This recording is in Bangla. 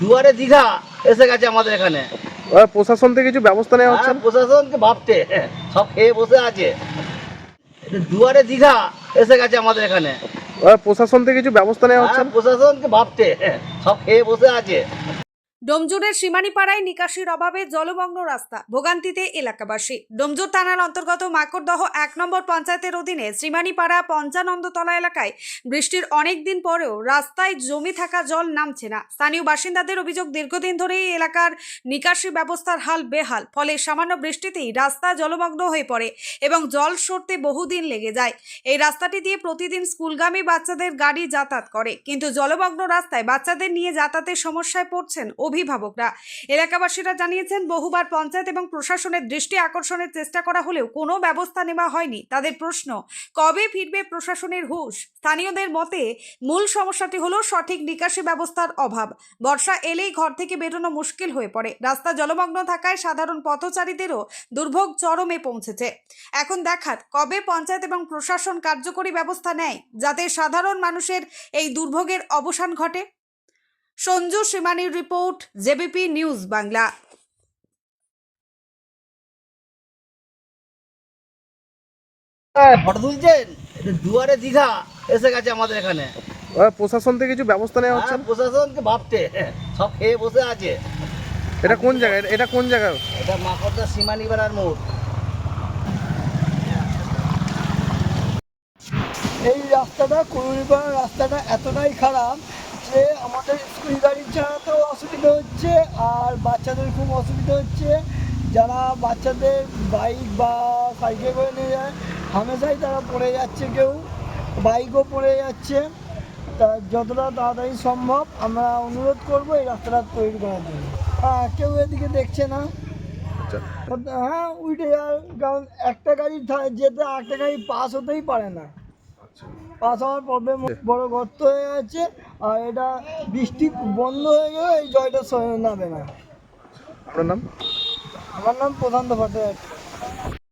দুয়ারে দীঘা এসে গেছে আমাদের এখানে। প্রশাসন থেকে কিছু ব্যবস্থা নেওয়া হচ্ছে? হ্যাঁ? প্রশাসনকে ভাবতে সব খেয়ে বসে আছে। দুয়ারে দীঘা এসে গেছে আমাদের এখানে। প্রশাসন থেকে কিছু ব্যবস্থা নেওয়া হচ্ছে? প্রশাসন কে প্রশাসনকে ভাবতে সব খেয়ে বসে আছে। ডোমজুরের সীমানীপাড়ায় নিকাশির অভাবে জলমগ্ন রাস্তা, ভোগান্তিতে এলাকাবাসী। ডোমজুর থানার অন্তর্গত মাকড়দহ এক নম্বর পঞ্চায়েতের অধীনে শ্রীমানীপাড়া পঞ্চানন্দতলা এলাকায় বৃষ্টির অনেক দিন পরেও রাস্তায় জমি থাকা জল নামছে না। স্থানীয় বাসিন্দাদের অভিযোগ, দীর্ঘদিন ধরে এই এলাকার নিকাশি ব্যবস্থার হাল বেহাল, ফলে সামান্য বৃষ্টিতেই রাস্তা জলমগ্ন হয়ে পড়ে এবং জল সরতে বহুদিন লেগে যায়। এই রাস্তাটি দিয়ে প্রতিদিন স্কুলগামী বাচ্চাদের গাড়ি যাতায়াত করে, কিন্তু জলমগ্ন রাস্তায় বাচ্চাদের নিয়ে যাতায়াতের সমস্যায় পড়ছেন অভিভাবকরা। এলাকাবাসীরা জানিয়েছেন, বহুবার পঞ্চায়েত এবং প্রশাসনের দৃষ্টি আকর্ষণের চেষ্টা করা হলেও কোনো ব্যবস্থা নেওয়া হয়নি। তাদের প্রশ্ন, কবে ফিরবে প্রশাসনের হুশ? স্থানীয়দের মতে, মূল সমস্যাটি হলো সঠিক নিকাশি ব্যবস্থার অভাব। বর্ষা এলেই ঘর থেকে বেরোনো মুশকিল হয়ে পড়ে। রাস্তা জলমগ্ন থাকায় সাধারণ পথচারীদেরও দুর্ভোগ চরমে পৌঁছেছে। এখন দেখাত কবে পঞ্চায়েত এবং প্রশাসন কার্যকরী ব্যবস্থা নেয়, যাতে সাধারণ মানুষের এই দুর্ভোগের অবসান ঘটে? Sanju সীমানির report JBP news Bangla. Photo তুলছেন? এটা দুয়ারে দীঘা এসে গেছে আমাদের এখানে। প্রশাসন থেকে কিছু ব্যবস্থা নেওয়া হচ্ছে? হ্যাঁ, না? প্রশাসনকে ভাবতে সব খেয়ে বসে আছে। এটা কোন জায়গায়? এটা- কোন জায়গায় এটা মাকড়দা সীমানি বেড়ার মোড়। এই রাস্তাটা কুড়ুলিপাড়ার রাস্তাটা এতটাই খারাপ যে আমাদের স্কুল গাড়ি চালাতেও অসুবিধা হচ্ছে আর বাচ্চাদের খুব অসুবিধা হচ্ছে। যারা বাচ্চাদের বাইক বা সাইকেল করে নিয়ে যায় হামেশাই তারা পড়ে যাচ্ছে কেউ বাইকও পড়ে যাচ্ছে। তা যতটা তাড়াতাড়ি সম্ভব আমরা অনুরোধ করব এই রাস্তাটা তৈরি করার জন্য। হ্যাঁ কেউ এদিকে দেখছে না? আচ্ছা। হ্যাঁ উল্টে যাওয়ার কারণ একটা গাড়ি যেতে একটা গাড়ি পাস হতেই পারে না। পাস হওয়ার প্রবলেম বড় গর্ত হয়ে আছে আর এটা বৃষ্টি বন্ধ হয়ে গেলে এই জলটা সরে নামে না। আপনার নাম? আমার নাম প্রধান ভট্টাচার্য।